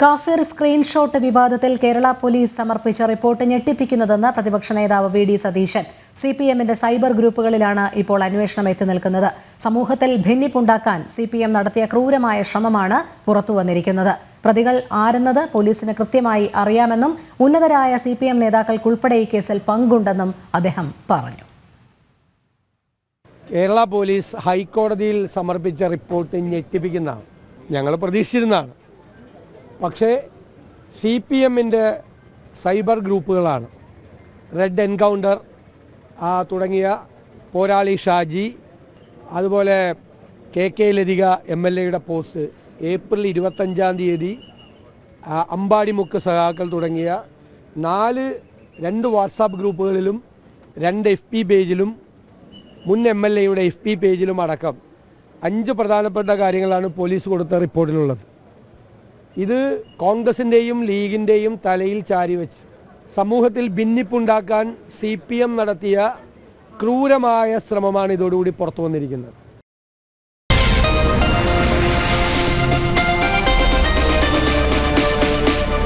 കാഫിർ സ്ക്രീൻഷോട്ട് വിവാദത്തിൽ കേരള പോലീസ് സമർപ്പിച്ച റിപ്പോർട്ട് ഞെട്ടിപ്പിക്കുന്നതെന്ന് പ്രതിപക്ഷ നേതാവ് V D Satheesan. C P എമ്മിന്റെ സൈബർ ഗ്രൂപ്പുകളിലാണ് ഇപ്പോൾ അന്വേഷണം എത്തി നിൽക്കുന്നത് സമൂഹത്തിൽ ഭിന്നിപ്പുണ്ടാക്കാൻ സി പി എം നടത്തിയ ക്രൂരമായ ശ്രമമാണ് പുറത്തുവന്നിരിക്കുന്നത്. പ്രതികൾ ആരെന്നത് പോലീസിന് കൃത്യമായി അറിയാമെന്നും ഉന്നതരായ സി പി എം നേതാക്കൾക്കുൾപ്പെടെ ഈ കേസിൽ പങ്കുണ്ടെന്നും അദ്ദേഹം പറഞ്ഞു. കേരള പോലീസ് ഹൈക്കോടതിയിൽ സമർപ്പിച്ച റിപ്പോർട്ട് ഞെട്ടിപ്പിക്കുന്നതാണ്. ഞങ്ങൾ പ്രതീക്ഷിച്ചിരുന്നതാണ്. പക്ഷേ സി പി എമ്മിന്റെ സൈബർ ഗ്രൂപ്പുകളാണ്. റെഡ് എൻകൗണ്ടർ തുടങ്ങിയ പോരാളി ഷാജി അതുപോലെ K K Lathika M L എയുടെ പോസ്റ്റ് ഏപ്രിൽ ഇരുപത്തഞ്ചാം തീയതി അമ്പാടിമുക്ക് സഖാക്കൾ തുടങ്ങിയ നാല് രണ്ട് വാട്സാപ്പ് ഗ്രൂപ്പുകളിലും രണ്ട് എഫ് പി പേജിലും മുൻ എം എൽ എയുടെ എഫ് പി പേജിലും അടക്കം അഞ്ച് പ്രധാനപ്പെട്ട കാര്യങ്ങളാണ് പോലീസ് കൊടുത്ത റിപ്പോർട്ടിലുള്ളത്. ഇത് കോൺഗ്രസിന്റെയും ലീഗിന്റെയും തലയിൽ ചാരി വെച്ച് സമൂഹത്തിൽ ഭിന്നിപ്പുണ്ടാക്കാൻ സി പി എം നടത്തിയ ക്രൂരമായ ശ്രമമാണ് ഇതോടുകൂടി പുറത്തു വന്നിരിക്കുന്നത്.